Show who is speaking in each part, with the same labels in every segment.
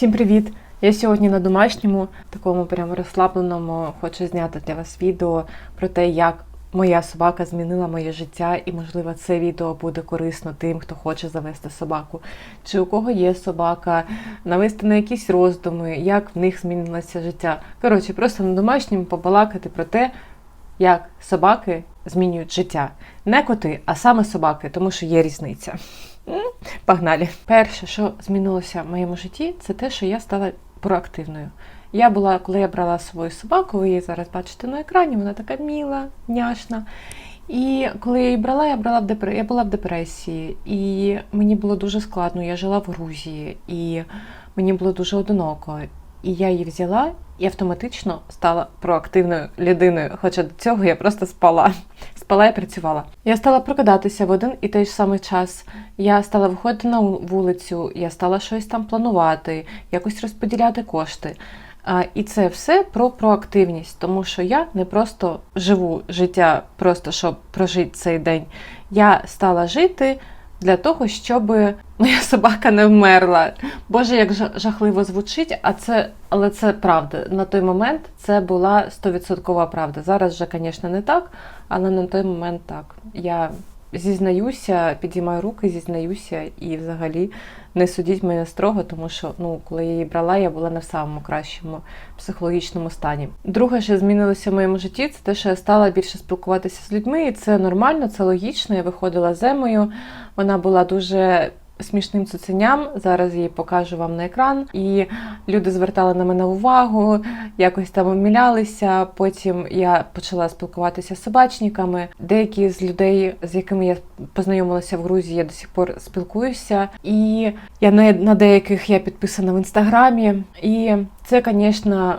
Speaker 1: Всім привіт! Я сьогодні на домашньому, такому прямо розслабленому, хочу зняти для вас відео про те, як моя собака змінила моє життя, і, можливо, це відео буде корисно тим, хто хоче завести собаку. Чи у кого є собака, навести на якісь роздуми, як в них змінилося життя. Коротше, просто на домашньому побалакати про те, як собаки змінюють життя. Не коти, а саме собаки, тому що є різниця. Погнали. Перше, що змінилося в моєму житті, це те, що я стала проактивною. Я була, коли я брала свою собаку, ви її зараз бачите на екрані, вона така міла, няшна. І коли я її брала, я брала в депре... я була в депресії, і мені було дуже складно. Я жила в Грузії, і мені було дуже одиноко. І я її взяла і автоматично стала проактивною людиною. Хоча до цього я просто спала. Спала і працювала. Я стала прокидатися в один і той ж самий час. Я стала виходити на вулицю, я стала щось там планувати, якось розподіляти кошти. А, І це все про проактивність, тому що я не просто живу життя, просто щоб прожити цей день. Я стала жити для того, щоб моя собака не вмерла. Боже, як жахливо звучить, а це, але це правда. На той момент це була 100% правда. Зараз вже, звісно, не так, але на той момент так. Я зізнаюся, підіймаю руки, зізнаюся і взагалі не судіть мене строго, тому що ну, коли я її брала, я була не в самому кращому психологічному стані. Друге, що змінилося в моєму житті, це те, що я стала більше спілкуватися з людьми, і це нормально, це логічно. Я виходила з. Вона була дуже смішним цуценям. Зараз її покажу вам на екран. І люди звертали на мене увагу, якось там умілялися. Потім я почала спілкуватися з собачниками. Деякі з людей, з якими я познайомилася в Грузії, я до сих пор спілкуюся. І я на, на деяких я підписана в інстаграмі. І це, звісно,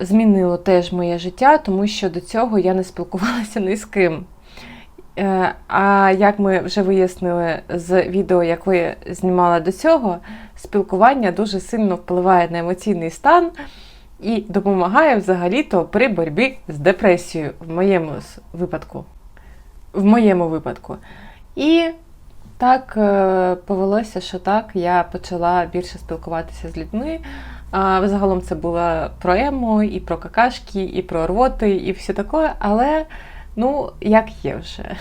Speaker 1: змінило теж моє життя, тому що до цього я не спілкувалася ні з ким. Е, А як ми вже вияснили з відео, яке знімала до цього, спілкування дуже сильно впливає на емоційний стан і допомагає взагалі-то при боротьбі з депресією в моєму випадку. В моєму випадку. І так е, повелося, що так, я почала більше спілкуватися з людьми. А, загалом це було про емо, і про какашки, і про рвоти, і все таке, але ну, як є вже.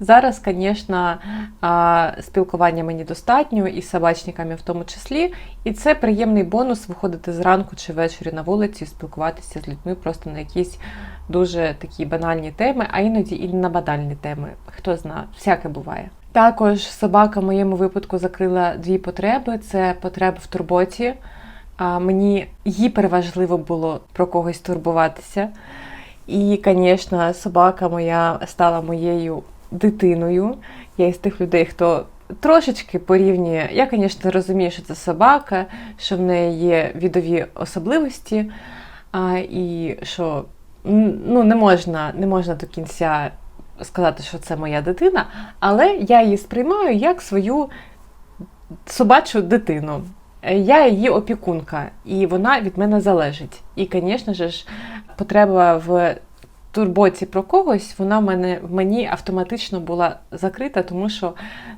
Speaker 1: Зараз, звісно, спілкування мені достатньо і з собачниками в тому числі. І це приємний бонус виходити зранку чи ввечері на вулиці, спілкуватися з людьми просто на якісь дуже такі банальні теми, а іноді і на банальні теми. Хто знає, всяке буває. Також собака в моєму випадку закрила дві потреби: це потреба в турботі. Мені гіперважливо було про когось турбуватися. І, звісно, собака моя стала моєю дитиною. Я із тих людей, хто трошечки порівнює. Я, звісно, розумію, що це собака, що в неї є відові особливості, а, і що ну, не, можна, не можна до кінця сказати, що це моя дитина, але я її сприймаю як свою собачу дитину. Е, Я її опікунка, і вона від мене залежить. І, звісно ж, потреба в турботі про когось, вона в мене в мені автоматично була закрита, тому що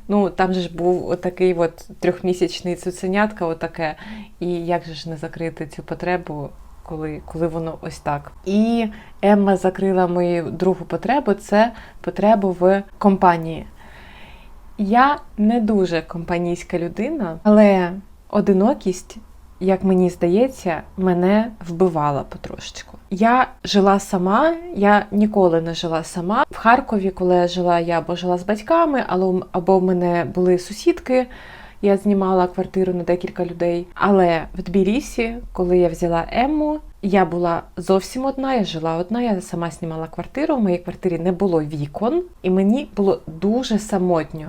Speaker 1: ну там же ж був отакий от трьохмісячний цуценятка, отаке. І як же ж не закрити цю потребу, коли, коли воно ось так. І Емма закрила мою другу потребу це потребу в компанії. Я не дуже компанійська людина, але одинокість, як мені здається, мене вбивала потрошечку. Я жила сама, я ніколи не жила сама. В Харкові, коли я жила, я або жила з батьками, або, в мене були сусідки. Я знімала квартиру на декілька людей. Але в Тбілісі, коли я взяла Емму, я була зовсім одна, я жила одна, я сама знімала квартиру. В моїй квартирі не було вікон, і мені було дуже самотньо.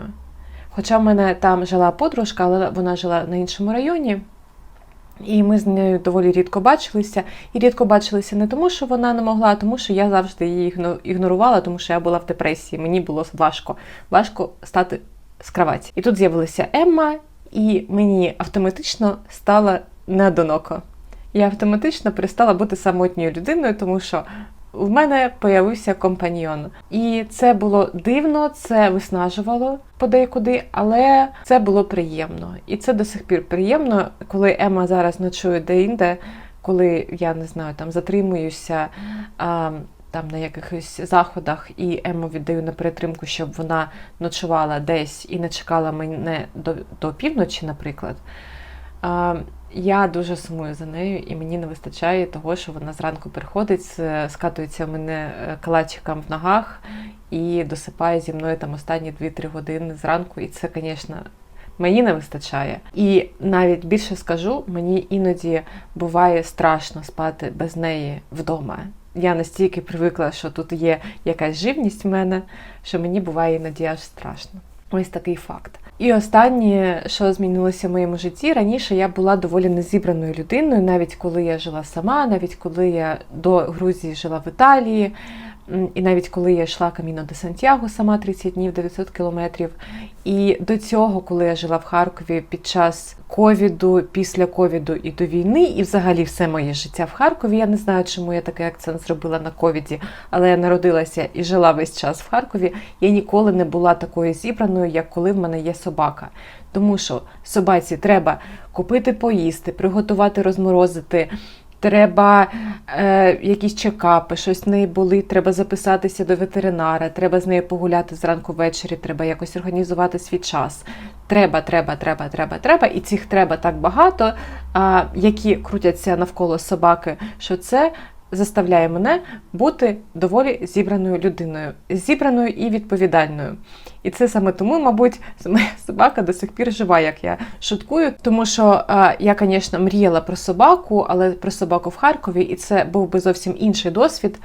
Speaker 1: Хоча в мене там жила подружка, але вона жила на іншому районі. І ми з нею доволі рідко бачилися. І рідко бачилися не тому, що вона не могла, а тому що я завжди її ігно- ігнорувала, тому що я була в депресії. Мені було важко, важко стати з кроваті. І тут з'явилася Емма, і мені автоматично стало неодиноко. Я автоматично перестала бути самотньою людиною, тому що в мене появився компаньйон. І це було дивно, це виснажувало подекуди, але це було приємно. І це до сих пір приємно, коли Ема зараз ночує де-інде, коли я не знаю, там затримуюся. А, там на якихось заходах і Ему віддаю на перетримку, щоб вона ночувала десь і не чекала мене до, до півночі, наприклад. А, я дуже сумую за нею, і мені не вистачає того, що вона зранку приходить, скатується в мене е, калачиком в ногах і досипає зі мною там останні 2-3 години зранку. І це, звісно, мені не вистачає. І навіть більше скажу, мені іноді буває страшно спати без неї вдома. Я настільки привикла, що тут є якась живність в мене, що мені буває іноді аж страшно. Ось такий факт. І останнє, що змінилося в моєму житті, раніше я була доволі незібраною людиною, навіть коли я жила сама, навіть коли я до Грузії жила в Італії, і навіть коли я йшла каміно до Сантьяго сама 30 днів, 900 кілометрів. І до цього, коли я жила в Харкові під час ковіду, після ковіду і до війни, і взагалі все моє життя в Харкові. Я не знаю, чому я такий акцент зробила на ковіді, але я народилася і жила весь час в Харкові. Я ніколи не була такою зібраною, як коли в мене є собака. Тому що собаці треба купити поїсти, приготувати, розморозити. Треба е, якісь чекапи, щось в неї були, треба записатися до ветеринара, треба з нею погуляти зранку ввечері, треба якось організувати свій час. Треба, треба, треба, треба, треба. І цих треба так багато, е, які крутяться навколо собаки, що це заставляє мене бути доволі зібраною людиною, зібраною і відповідальною. І це саме тому, мабуть, моя собака до сих пір жива, як я шуткую. Тому що е, я, звісно, мріяла про собаку, але про собаку в Харкові, і це був би зовсім інший досвід.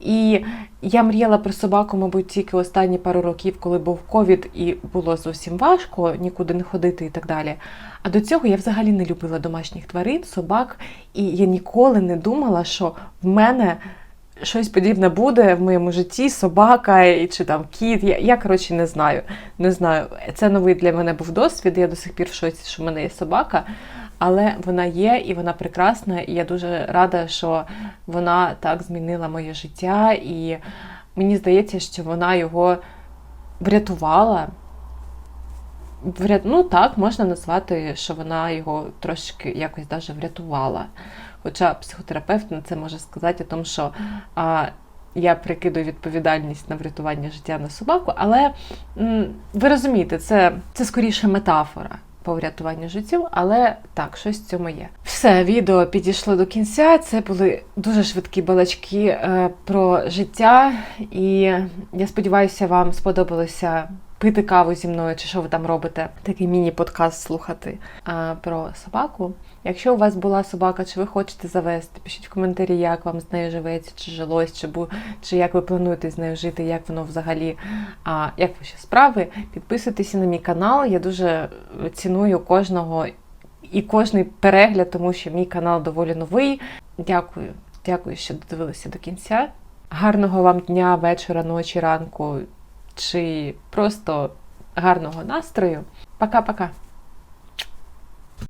Speaker 1: І я мріяла про собаку, мабуть, тільки останні пару років, коли був ковід, і було зовсім важко нікуди не ходити і так далі. А до цього я взагалі не любила домашніх тварин, собак, і я ніколи не думала, що в мене щось подібне буде в моєму житті, собака чи там кіт. Я, я коротше не знаю. Не знаю. Це новий для мене був досвід. Я до сих пір в шоці, що в мене є собака. Але вона є і вона прекрасна, і я дуже рада, що вона так змінила моє життя, і мені здається, що вона його врятувала. Вря... Ну так, можна назвати, що вона його трошки якось даже врятувала. Хоча психотерапевт на це може сказати, тому що а, я прикидую відповідальність на врятування життя на собаку, але м, ви розумієте, це, це скоріше метафора по врятуванню життів, але так, щось в цьому є. Все, відео підійшло до кінця. Це були дуже швидкі балачки е, про життя, і я сподіваюся, вам сподобалося пити каву зі мною, чи що ви там робите, такий міні-подкаст слухати а, про собаку. Якщо у вас була собака, чи ви хочете завести, пишіть в коментарі, як вам з нею живеться, чи жилось, чи бу, чи як ви плануєте з нею жити, як воно взагалі, а, як ваші справи. Підписуйтесь на мій канал. Я дуже ціную кожного і кожний перегляд, тому що мій канал доволі новий. Дякую, дякую, що додивилися до кінця. Гарного вам дня, вечора, ночі, ранку чи просто гарного настрою. Пока-пока!